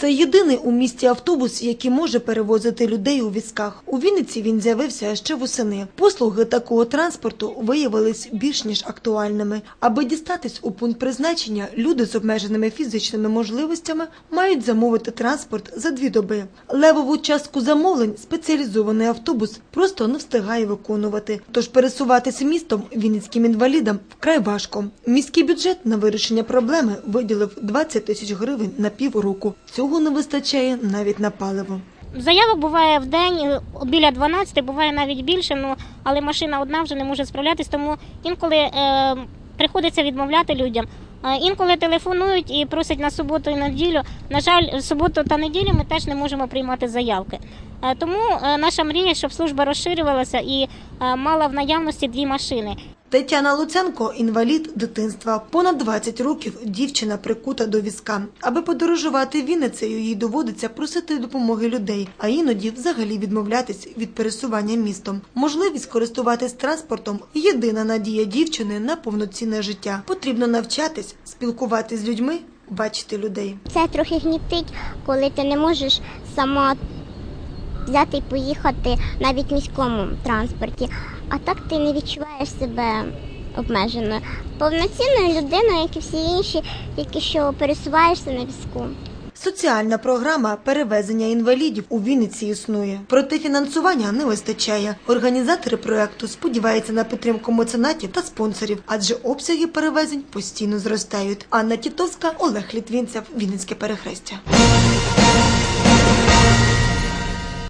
Це єдиний у місті автобус, який може перевозити людей у візках. У Вінниці він з'явився ще восени. Послуги такого транспорту виявились більш ніж актуальними. Аби дістатись у пункт призначення, люди з обмеженими фізичними можливостями мають замовити транспорт за дві доби. Левову частку замовлень спеціалізований автобус просто не встигає виконувати. Тож пересуватися містом вінницьким інвалідам вкрай важко. Міський бюджет на вирішення проблеми виділив 20 тисяч гривень на півроку. Цього не вистачає навіть на паливо. Заявок буває в день е, біля 12, буває навіть більше, ну але машина одна вже не може справлятись, тому інколи е, приходиться відмовляти людям. Інколи телефонують і просять на суботу і неділю. На жаль, в суботу та неділю ми теж не можемо приймати заявки. Е, Тому е, наша мрія, щоб служба розширювалася і мала в наявності дві машини. Тетяна Луценко – інвалід дитинства. Понад 20 років дівчина прикута до візка. Аби подорожувати Вінницею, їй доводиться просити допомоги людей, а іноді взагалі відмовлятись від пересування містом. Можливість користуватись транспортом – єдина надія дівчини на повноцінне життя. Потрібно навчатись, спілкуватись з людьми, бачити людей. Це трохи гнітить, коли ти не можеш сама взяти і поїхати навіть в міському транспорті. А так ти не відчуваєш себе обмеженою. Повноцінною людиною, як і всі інші, які що пересуваєшся на візку. Соціальна програма перевезення інвалідів у Вінниці існує. Проте фінансування не вистачає. Організатори проекту сподіваються на підтримку меценатів та спонсорів, адже обсяги перевезень постійно зростають. Анна Тітовська, Олег Літвінцев, Вінницьке перехрестя.